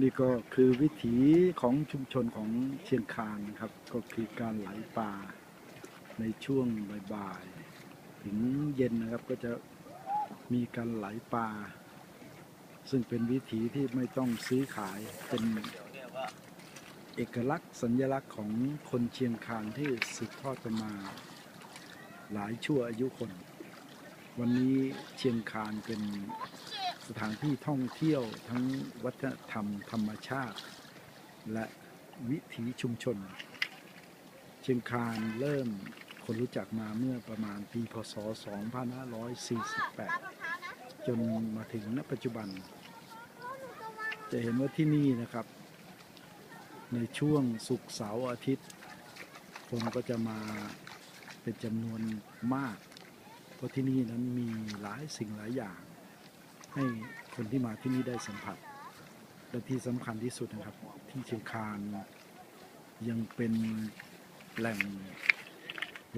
นี่ก็คือวิถีของชุมชนของเชียงคานนะครับ ก็คือการไหลปลาในช่วงบ่ายๆถึงเย็นนะครับก็จะมีการไหลปลาซึ่งเป็นวิถีที่ไม่ต้องซื้อขายเป็นเอกลักษณ์สัญลักษณ์ของคนเชียงคานที่สืบทอดกันมาหลายชั่วอายุคน วันนี้เชียงคานเป็น สถานที่ท่องเที่ยวทั้งวัฒนธรรมธรรมชาติ และวิถีชุมชน เชียงคานเริ่มคนรู้จักมาเมื่อประมาณปีพศ 2548 จนมาถึงณปัจจุบัน จะเห็นว่าที่นี่นะครับ ในช่วงศุกร์เสาร์อาทิตย์ คนก็จะมาเป็นจำนวนมาก เพราะที่นี่นั้นมีหลายสิ่งหลายอย่าง ให้คนที่มาที่นี่ได้สัมผัส และที่สำคัญที่สุดนะครับ ที่เชียงคานยังเป็นแหล่ง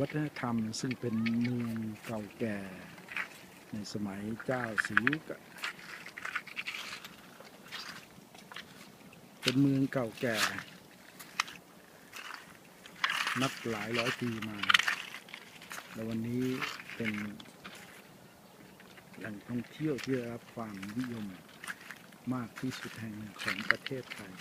วัฒนธรรม ซึ่งเป็นเมืองเก่าแก่ ในสมัยเจ้าศรียุกเป็นเมืองเก่าแก่ นับหลายร้อยปีมา และวันนี้เแหล่งท่องเที่ยวที่ได้รับความนิยมมากที่สุดแห่งหนึ่งของประเทศไทย